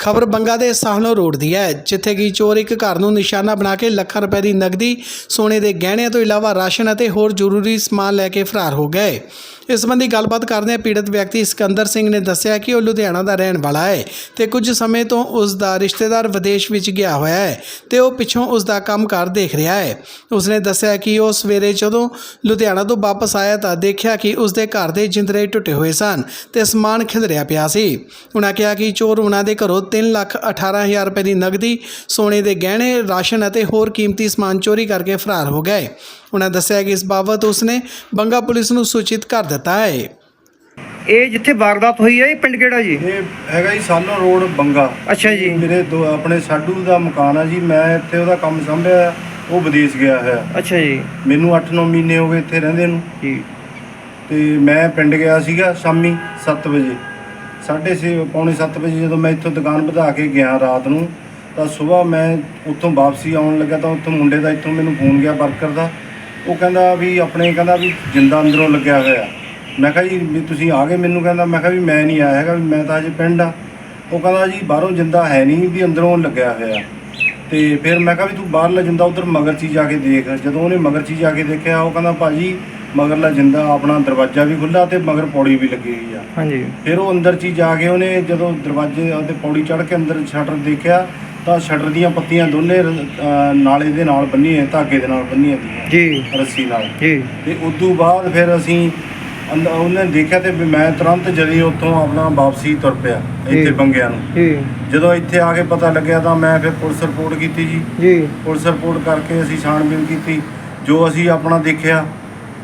ਖਬਰ ਬੰਗਾ ਦੇ ਸਾਹਨੋ ਰੋਡ ਦੀ ਹੈ, ਜਿੱਥੇ ਕਿ ਚੋਰ ਇੱਕ ਘਰ ਨੂੰ ਨਿਸ਼ਾਨਾ ਬਣਾ ਕੇ ਲੱਖਾਂ ਰੁਪਏ ਦੀ ਨਗਦੀ, ਸੋਨੇ ਦੇ ਗਹਿਣਿਆਂ ਤੋਂ ਇਲਾਵਾ ਰਾਸ਼ਨ ਅਤੇ ਹੋਰ ਜ਼ਰੂਰੀ ਸਮਾਨ ਲੈ ਕੇ ਫਰਾਰ ਹੋ ਗਏ। ਇਸ ਸੰਬੰਧੀ ਗੱਲਬਾਤ ਕਰਦਿਆਂ ਪੀੜਤ ਵਿਅਕਤੀ ਸਿਕੰਦਰ ਸਿੰਘ ਨੇ ਦੱਸਿਆ ਕਿ ਉਹ ਲੁਧਿਆਣਾ ਦਾ ਰਹਿਣ ਵਾਲਾ ਹੈ ਤੇ ਕੁਝ ਸਮੇਂ ਤੋਂ ਉਸ ਦਾ ਰਿਸ਼ਤੇਦਾਰ ਵਿਦੇਸ਼ ਵਿੱਚ ਗਿਆ ਹੋਇਆ ਹੈ ਤੇ ਉਹ ਪਿੱਛੋਂ ਉਸ ਦਾ ਕੰਮਕਾਰ ਦੇਖ ਰਿਹਾ ਹੈ। ਉਸ ਨੇ ਦੱਸਿਆ ਕਿ ਉਹ ਸਵੇਰੇ ਜਦੋਂ ਲੁਧਿਆਣਾ ਤੋਂ ਵਾਪਸ ਆਇਆ ਤਾਂ ਦੇਖਿਆ ਕਿ ਉਸ ਦੇ ਘਰ ਦੇ ਜਿੰਦਰੇ ਟੁੱਟੇ ਹੋਏ ਸਨ ਤੇ ਸਮਾਨ ਖਿਲਰਿਆ ਪਿਆ ਸੀ। ਉਹਨਾਂ ਕਿਹਾ ਕਿ ਚੋਰ ਉਹਨਾਂ ਦੇ ਘਰੋਂ 3 ਲੱਖ 18 ਹਜ਼ਾਰ ਰੁਪਏ ਦੀ ਨਗਦੀ ਸੋਨੇ ਦੇ ਗਹਿਣੇ ਰਾਸ਼ਨ ਅਤੇ ਹੋਰ ਕੀਮਤੀ ਸਮਾਨ ਚੋਰੀ ਕਰਕੇ ਫਰਾਰ ਹੋ ਗਏ। ਉਹਨਾਂ ਦੱਸਿਆ ਕਿ ਇਸ ਬਾਬਤ ਉਸਨੇ ਬੰਗਾ ਪੁਲਿਸ ਨੂੰ ਸੂਚਿਤ ਕਰ ਦਿੱਤਾ ਹੈ। ਇਹ ਜਿੱਥੇ ਵਾਰਦਾਤ ਹੋਈ ਹੈ ਇਹ ਪਿੰਡ ਕਿਹੜਾ ਜੀ? ਇਹ ਹੈਗਾ ਜੀ ਸਾਲੋ ਰੋਡ ਬੰਗਾ। ਅੱਛਾ ਜੀ। ਮੇਰੇ ਦੋ ਆਪਣੇ ਸਾਡੂ ਦਾ ਮਕਾਨ ਆ ਜੀ ਮੈਂ ਇੱਥੇ ਉਹਦਾ ਕੰਮ ਸੰਭਿਆ ਉਹ ਵਿਦੇਸ਼ ਗਿਆ ਹੋਇਆ। ਅੱਛਾ ਜੀ। ਮੈਨੂੰ 8-9 ਮਹੀਨੇ ਹੋ ਗਏ ਇੱਥੇ ਰਹਿੰਦੇ ਨੂੰ। ਜੀ। ਤੇ ਮੈਂ ਪਿੰਡ ਗਿਆ ਸੀਗਾ ਸ਼ਾਮੀ 7 ਵਜੇ। 6:30 ਪੌਣੇ 7 ਵਜੇ ਜਦੋਂ ਮੈਂ ਇੱਥੋਂ ਦੁਕਾਨ ਵਧਾ ਕੇ ਗਿਆ ਰਾਤ ਨੂੰ, ਤਾਂ ਸਵੇਰ ਮੈਂ ਉੱਥੋਂ ਵਾਪਸੀ ਆਉਣ ਲੱਗਾ ਤਾਂ ਉੱਥੋਂ ਮੁੰਡੇ ਦਾ ਇੱਥੋਂ ਮੈਨੂੰ ਫੋਨ ਗਿਆ ਵਰਕਰ ਦਾ। ਉਹ ਕਹਿੰਦਾ ਵੀ ਆਪਣੇ ਕਹਿੰਦਾ ਵੀ ਜਿੰਦਾ ਅੰਦਰੋਂ ਲੱਗਿਆ ਹੋਇਆ। ਮੈਂ ਕਿਹਾ ਜੀ, ਵੀ ਤੁਸੀਂ ਆ ਗਏ ਮੈਨੂੰ ਕਹਿੰਦਾ, ਮੈਂ ਕਿਹਾ ਵੀ ਮੈਂ ਨਹੀਂ ਆਇਆ ਹੈਗਾ, ਵੀ ਮੈਂ ਤਾਂ ਅਜੇ ਪਿੰਡ ਆ। ਉਹ ਕਹਿੰਦਾ ਜੀ, ਬਾਹਰੋਂ ਜਿੰਦਾ ਹੈ ਨਹੀਂ, ਵੀ ਅੰਦਰੋਂ ਲੱਗਿਆ ਹੋਇਆ। ਤੇ ਫਿਰ ਮੈਂ ਕਿਹਾ ਵੀ ਤੂੰ ਬਾਹਰਲਾ ਜਿੰਦਾ ਉਧਰ ਮਗਰਚੀ ਜਾ ਕੇ ਦੇਖ। ਜਦੋਂ ਉਹਨੇ ਮਗਰਚੀ ਜਾ ਕੇ ਦੇਖਿਆ, ਉਹ ਕਹਿੰਦਾ, ਭਾਜੀ ਮਗਰਲਾ ਜਿੰਦਾ ਆਪਣਾ ਦਰਵਾਜ਼ਾ ਵੀ ਖੁੱਲਾ ਤੇ ਮਗਰ ਪੌੜੀ ਵੀ ਲੱਗੀ ਹੋਈ ਆ। ਹਾਂਜੀ। ਫਿਰ ਉਹ ਅੰਦਰ ਚ ਜਾ ਕੇ ਉਹਨੇ ਜਦੋਂ ਦਰਵਾਜ਼ੇ ਤੇ ਪੌੜੀ ਚੜ੍ਹ ਕੇ ਅੰਦਰ ਸ਼ਟਰ ਦੇਖਿਆ ਤਾਂ ਸ਼ਟਰ ਦੀਆਂ ਪੱਤੀਆਂ ਦੋਨੇ ਅਹ, ਨਾਲੇ ਦੇ ਨਾਲ ਬੰਨੀਆਂ ਧਾਗੇ ਦੇ ਨਾਲ ਬੰਨੀਆਂ ਦੀਆਂ ਜੀ। ਰੱਸੀ ਨਾਲ। ਜੀ। ਤੇ ਉਦੋਂ ਬਾਅਦ ਫਿਰ ਅਸੀਂ ਉਹਨੇ ਦੇਖਿਆ ਤੇ ਵੀ ਮੈਂ ਤੁਰੰਤ ਜਦੀ ਉੱਥੋਂ ਆਪਣਾ ਵਾਪਸੀ ਤੁਰ ਪਿਆ ਇੱਥੇ ਜੀ। ਬੰਗਿਆਂ ਨੂੰ। ਜੀ। ਜਦੋਂ ਇੱਥੇ ਆ ਕੇ ਪਤਾ ਲੱਗਿਆ ਤਾਂ ਮੈਂ ਫਿਰ ਪੁਲਿਸ ਰਿਪੋਰਟ ਕੀਤੀ ਜੀ। ਜੀ। ਪੁਲਿਸ ਰਿਪੋਰਟ ਕਰਕੇ ਅਸੀਂ ਛਾਣਬੀਨ ਕੀਤੀ। ਜੋ ਅਸੀਂ ਆਪਣਾ ਦੇਖਿਆ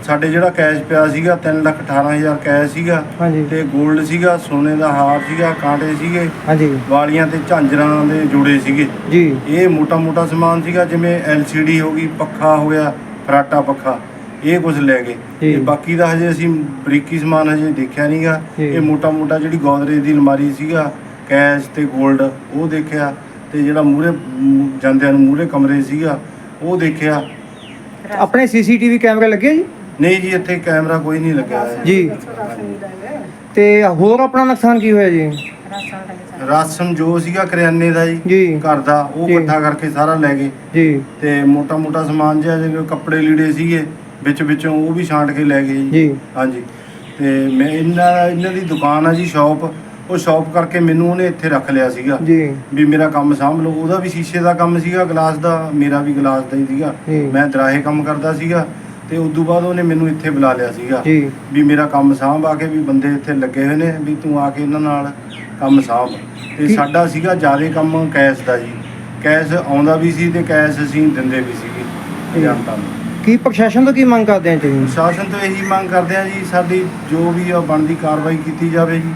ਸਾਡੇ ਜਿਹੜਾ ਕੈਸ਼ ਪਿਆ ਸੀਗਾ 3 ਲੱਖ 18 ਹਜ਼ਾਰ ਕੈਸ਼ ਸੀਗਾ ਹਾਂਜੀ। ਤੇ 골ਡ ਸੀਗਾ ਸੋਨੇ ਦਾ ਹਾਰ ਸੀਗਾ ਕਾਂਟੇ ਸੀਗੇ ਹਾਂਜੀ। ਵਾਲੀਆਂ ਤੇ ਝਾਂਜਰਾਂ ਦੇ ਜੋੜੇ ਸੀਗੇ। ਜੀ। ਇਹ ਮੋਟਾ ਮੋਟਾ ਸਮਾਨ ਸੀਗਾ ਜਿਵੇਂ LCD ਹੋ ਗਈ ਪੱਖਾ ਹੋ ਗਿਆ ਫਰਾਟਾ ਪੱਖਾ ਇਹ ਕੁਝ ਲੈ ਗਏ। ਤੇ ਬਾਕੀ ਦਾ ਹਜੇ ਅਸੀਂ ਬਰੀਕੀ ਸਮਾਨ ਹਜੇ ਦੇਖਿਆ ਨਹੀਂਗਾ। ਇਹ ਮੋਟਾ ਮੋਟਾ ਜਿਹੜੀ ਗੋਦਰੇਜ ਦੀ ਅਲਮਾਰੀ ਸੀਗਾ ਕੈਸ਼ ਤੇ 골ਡ ਉਹ ਦੇਖਿਆ ਤੇ ਜਿਹੜਾ ਮੂਰੇ ਜਾਂਦਿਆਂ ਨੂੰ ਮੂਰੇ ਕਮਰੇ ਸੀਗਾ ਉਹ ਦੇਖਿਆ। ਆਪਣੇ ਸੀਸੀਟੀਵੀ ਕੈਮਰੇ ਲੱਗੇ ਜੀ? ਨਹੀਂ ਜੀ ਇੱਥੇ ਕੈਮਰਾ ਕੋਈ ਨਹੀਂ ਲੱਗਿਆ ਹੋਇਆ। ਜੀ। ਤੇ ਹੋਰ ਆਪਣਾ ਨੁਕਸਾਨ ਕੀ ਹੋਇਆ ਜੀ? ਰਾਸ਼ਨ ਜੋ ਸੀਗਾ ਕਰਿਆਨੇ ਦਾ ਜੀ ਜੀ। ਘਰ ਦਾ ਉਹ ਜੀ। ਇਕੱਠਾ ਕਰਕੇ ਸਾਰਾ ਲੈ ਗਏ। ਜੀ। ਤੇ ਮੋਟਾ ਮੋਟਾ ਸਮਾਨ ਜਿਹਾ ਜਿਵੇਂ ਕੱਪੜੇ ਲੀੜੇ ਸੀਗੇ ਵਿੱਚ ਵਿੱਚੋਂ ਉਹ ਵੀ ਛਾਂਟ ਕੇ ਲੈ ਗਏ ਜੀ। ਹਾਂਜੀ। ਤੇ ਮੈਂ ਇਹਨਾਂ ਇਹਨਾਂ ਦੀ ਦੁਕਾਨ ਆ ਜੀ ਸ਼ਾਪ। ਉਹ ਸ਼ਾਪ ਕਰਕੇ ਮੈਨੂੰ ਉਹਨੇ ਇੱਥੇ ਰੱਖ ਲਿਆ ਸੀਗਾ। ਜੀ। ਵੀ ਮੇਰਾ ਕੰਮ ਸਾਂਭ ਲਓ। ਉਹਦਾ ਵੀ ਸ਼ੀਸ਼ੇ ਦਾ ਕੰਮ ਸੀਗਾ ਗਲਾਸ ਦਾ। ਮੇਰਾ ਵੀ ਗਲਾਸ ਦਾ ਹੀ ਸੀਗਾ। ਜੀ। ਮੈਂ ਦਰਾਹੇ ਕੰਮ ਕਰਦਾ ਸੀਗਾ। ਤੇ ਉਸ ਤੋਂ ਬਾਅਦ ਉਹਨੇ ਮੈਨੂੰ ਇੱਥੇ ਬੁਲਾ ਲਿਆ ਸੀਗਾ ਜੀ। ਵੀ ਮੇਰਾ ਕੰਮ ਸਾਂਭ ਆ ਕੇ ਵੀ ਬੰਦੇ ਇੱਥੇ ਲੱਗੇ ਹੋਏ ਨੇ ਵੀ ਤੂੰ ਆ ਕੇ ਇਹਨਾਂ ਨਾਲ ਕੰਮ ਸਾਂਭ। ਤੇ ਸਾਡਾ ਸੀਗਾ ਜ਼ਿਆਦਾ ਕੰਮ ਕੈਸ਼ ਦਾ ਜੀ। ਕੈਸ਼ ਆਉਂਦਾ ਵੀ ਸੀ ਤੇ ਕੈਸ਼ ਅਸੀਂ ਦਿੰਦੇ ਵੀ ਸੀਗੇ ਨੂੰ। ਕੀ ਪ੍ਰਸ਼ਾਸਨ ਤੋਂ ਕੀ ਮੰਗ ਕਰਦੇ ਆ ਤੁਸੀਂ? ਸ਼ਾਸਨ ਤੋਂ ਇਹੀ ਮੰਗ ਕਰਦੇ ਆ ਜੀ ਸਾਡੀ ਜੋ ਵੀ ਆ ਬਣਦੀ ਕਾਰਵਾਈ ਕੀਤੀ ਜਾਵੇ ਜੀ।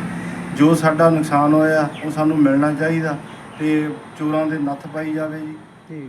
ਜੋ ਸਾਡਾ ਨੁਕਸਾਨ ਹੋਇਆ ਉਹ ਸਾਨੂੰ ਮਿਲਣਾ ਚਾਹੀਦਾ ਤੇ ਚੋਰਾਂ ਦੇ ਨੱਥ ਪਾਈ ਜਾਵੇ ਜੀ। ਜੀ।